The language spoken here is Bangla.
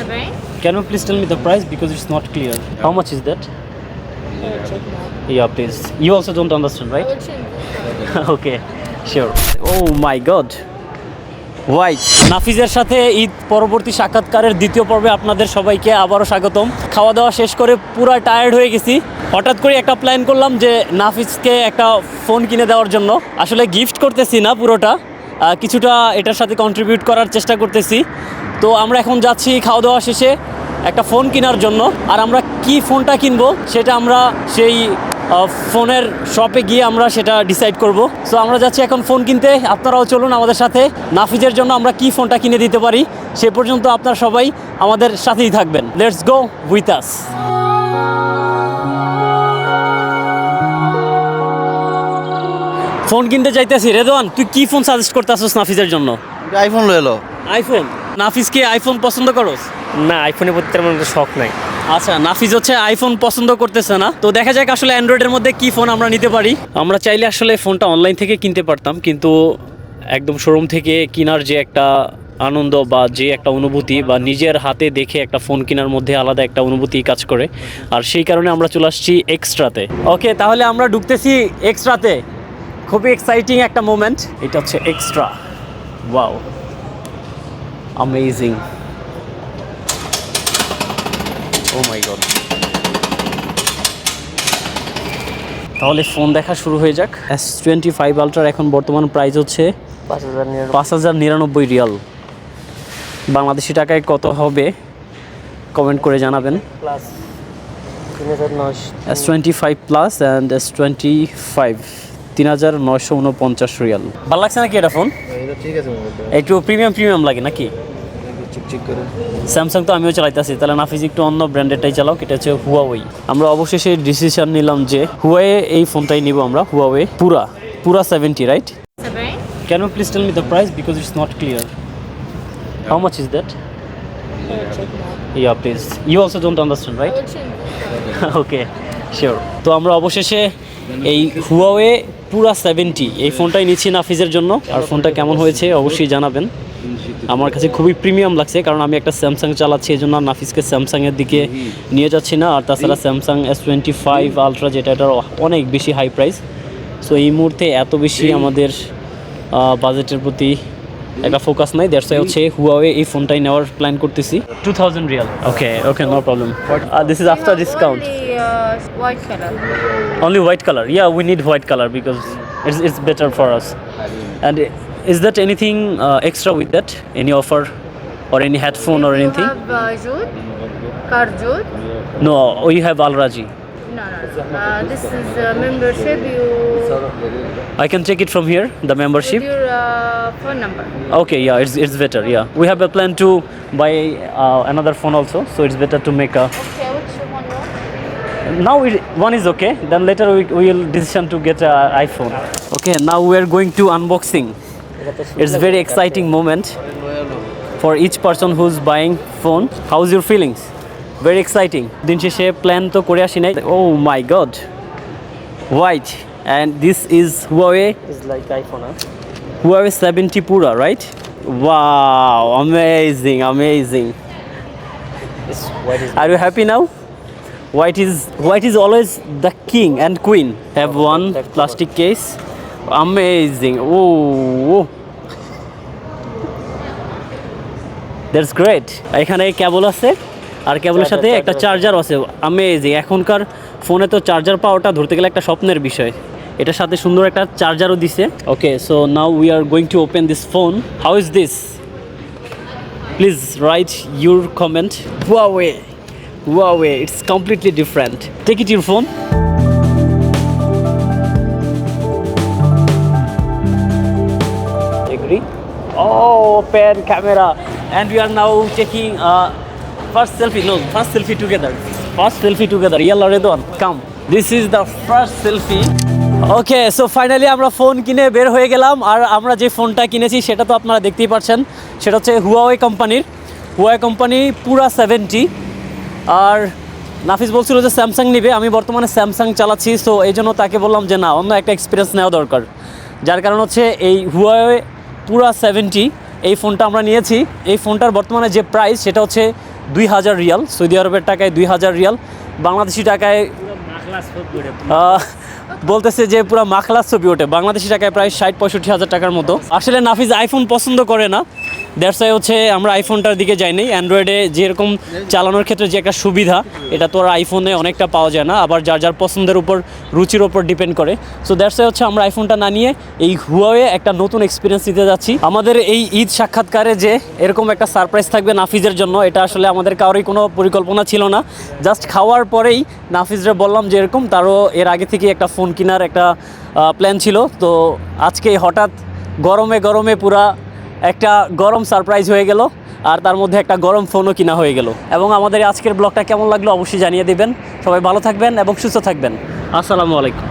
Seven. Can you please tell me the price because it's not clear. How much is that? Yeah, please. You also don't understand, right? Okay sure oh my God white নাফিজের সাথে ঈদ পরবর্তী সাক্ষাৎকারের দ্বিতীয় পর্বে আপনাদের সবাইকে আবারও স্বাগতম খাওয়া দাওয়া শেষ করে পুরো টায়ার্ড হয়ে গেছি হঠাৎ করে একটা প্ল্যান করলাম যে নাফিজকে একটা ফোন কিনে দেওয়ার জন্য আসলে গিফট করতেছি না পুরোটা কিছুটা এটার সাথে কন্ট্রিবিউট করার চেষ্টা করতেছি। তো আমরা এখন যাচ্ছি খাওয়া দাওয়া শেষে একটা ফোন কেনার জন্য। আর আমরা কি ফোনটা কিনবো সেটা আমরা সেই ফোনের শপে গিয়ে আমরা সেটা ডিসাইড করব। সো আমরা যাচ্ছি এখন ফোন কিনতে। আপনারাও চলুন আমাদের সাথে। নাফিজের জন্য আমরা কি ফোনটা কিনে দিতে পারি সে পর্যন্ত আপনারা সবাই আমাদের সাথেই থাকবেন। Let's go with us phone কিনতে চাইতেছি। রেদওয়ান তুই কি ফোন সাজেস্ট করতে আসছিস নাফিজের জন্য আইফোন লয়ে এলো আইফোন নাফিজ কি আইফোন পছন্দ করস? না আইফোনের প্রতি তেমন একটা শখ নাই। আচ্ছা নাফিজ হচ্ছে আইফোন পছন্দ করতেছে না। তো দেখা যাক আসলে অ্যান্ড্রয়েডের মধ্যে কি ফোন আমরা নিতে পারি। আমরা চাইলে আসলে ফোনটা অনলাইন থেকে কিনতে পারতাম কিন্তু একদম শোরুম থেকে কেনার যে একটা আনন্দ বা যে একটা অনুভূতি বা নিজের হাতে দেখে একটা ফোন কেনার মধ্যে আলাদা একটা অনুভূতি কাজ করে। আর সেই কারণে আমরা চলে আসছি এক্সট্রাতে ওকে তাহলে আমরা ঢুকতেছি এক্সট্রাতে খুবই এক্সাইটিং একটা মোমেন্ট এটা হচ্ছে extra wow amazing oh my God তাহলে ফোন দেখা শুরু হয়ে যাক। এস টোয়েন্টি ফাইভ আলট্রার এখন বর্তমান প্রাইস হচ্ছে পাঁচ হাজার নিরানব্বই। রিয়াল। বাংলাদেশি টাকায় কত হবে? কমেন্ট করে জানাবেন। Plus S twenty five plus and S twenty five তিন হাজার নয়শো উনপঞ্চাশ রিয়াল। ভালো লাগছে নাকি এটা ফোন? ঠিক আছে মোবাইলটা। একটু প্রিমিয়াম প্রিমিয়াম লাগে নাকি? চিকচিক স্যামসাং তো আমিও চালাইতেছি তাহলে নাফিজ একটু অন্য ব্র্যান্ডেরটাই চালাও এটা হচ্ছে হুয়াওয়ে আমরা অবশেষে ডিসিশন নিলাম যে হুয়াওয়ে এই ফোনটাই নিব আমরা Huawei Pura Pura seventy right can you please tell me the price because it's not clear how much is that yeah please you also don't understand right okay sure তো আমরা অবশেষে এই হুয়াওয়ে পুরা সেভেন্টি এই ফোনটাই নিচ্ছি নাফিজের জন্য। আর ফোনটা কেমন হয়েছে অবশ্যই জানাবেন। আমার কাছে খুবই প্রিমিয়াম লাগছে, কারণ আমি একটা স্যামসাং চালাচ্ছি এই জন্য নাফিসকে স্যামসাংয়ের দিকে নিয়ে যাচ্ছি না। আর তাছাড়া Samsung S twenty five ultra যেটা এটার অনেক বেশি হাই প্রাইস সো এই মুহূর্তে এত বেশি আমাদের বাজেটের প্রতি একটা ফোকাস নাই দ্যাটস হচ্ছে হুয়াওয়ে এই ফোনটাই নেওয়ার প্ল্যান করতেছি two thousand riyal okay okay no problem this is after discount uh, white color. Only white color. Yeah, we need white color because it's, it's better for us. And is that anything uh, extra with that? Any offer or any headphone or you anything? have uh, jute, car jute. No, we have Al Raji. No, no. Uh, this is uh, membership. You I can take it from here, the with membership. your uh, phone number. Okay, yeah, it's, it's better. Yeah, we have a plan to buy uh, another phone also, so it's better to make a. Okay, which one you want? Now it, one is okay. Then later we we will decision to get an iPhone. Okay, now we are going to unboxing. It's very exciting moment for each person who's buying phone. How's your feelings? Very exciting. দিন শেষে প্ল্যান তো করে আসি নাই oh my God white and this is Huawei is like iPhone Huawei seventy Pura right wow amazing amazing white is Are you happy now? White is white is always the king and queen. Have oh, one Protect plastic case. Amazing. Oh. That's great. এখানে কেবল আছে আর কেবলের সাথে একটা charger চার্জার আছে অ্যামেজিং এখনকার ফোনে তো চার্জার পাওয়াটা ধরতে গেলে একটা স্বপ্নের বিষয়। এটার সাথে সুন্দর একটা চার্জারও দিছে। Okay so now we are going to open this phone how is this please right your comment ওয়া ওয়ে way it's completely different take it your phone Oh, pen camera, and we are now taking a uh, first selfie. No, first selfie together. First selfie together. Yalla, redwan, come. This is the first selfie. Okay so finally আমরা ফোন কিনে বের হয়ে গেলাম। আর আমরা যে ফোনটা কিনেছি, সেটা তো আপনারা দেখতেই পাচ্ছেন সেটা হচ্ছে হুয়াওয়ে কোম্পানির হুয়াওয়ে কোম্পানি পুরা সেভেন্টি আর নাফিস বলছিল যে স্যামসাং নিবে। আমি বর্তমানে স্যামসাং চালাচ্ছি সো এই জন্য তাকে বললাম যে না, অন্য একটা এক্সপিরিয়েন্স নেওয়া দরকার। যার কারণ হচ্ছে এই হুয়াওয়ে পুরা সেভেন্টি এই ফোনটা আমরা নিয়েছি। এই ফোনটার বর্তমানে যে প্রাইস সেটা হচ্ছে দুই হাজার রিয়াল, সৌদি আরবের টাকায় দুই হাজার রিয়াল, বাংলাদেশি টাকায় বলতেছে যে পুরো মাখলাস ছবি ওঠে। বাংলাদেশি টাকায় প্রায় ষাট পঁয়ষট্টি হাজার টাকার মতো। আসলে নাফিজ আইফোন পছন্দ করে না। দ্যাটস ওয়াই হচ্ছে আমরা আইফোনটার দিকে যাইনি অ্যান্ড্রয়েডে যেরকম চালানোর ক্ষেত্রে যে একটা সুবিধা, এটা তো আর আইফোনে অনেকটা পাওয়া যায় না। আবার যার যার পছন্দের উপর, রুচির উপর ডিপেন্ড করে। সো দ্যাটস ওয়াই হচ্ছে আমরা আইফোনটা না নিয়ে এই হুয়াওয়ে একটা নতুন এক্সপিরিয়েন্স দিতে যাচ্ছি। আমাদের এই ঈদ সাক্ষাৎকারে যে এরকম একটা সারপ্রাইজ থাকবে নাফিজের জন্য, এটা আসলে আমাদের কারোরই কোনো পরিকল্পনা ছিল না। জাস্ট খাওয়ার পরেই নাফিজরে বললাম যে এরকম, তারও এর আগে থেকে একটা ফোন কেনার একটা প্ল্যান ছিল। তো আজকে হঠাৎ গরমে গরমে পুরা একটা গরম সারপ্রাইজ হয়ে গেল আর তার মধ্যে একটা গরম ফোনও কিনা হয়ে গেল। এবং আমাদের আজকের ব্লগটা কেমন লাগল অবশ্যই জানিয়ে দেবেন। সবাই ভালো থাকবেন এবং সুস্থ থাকবেন। আসসালামু আলাইকুম।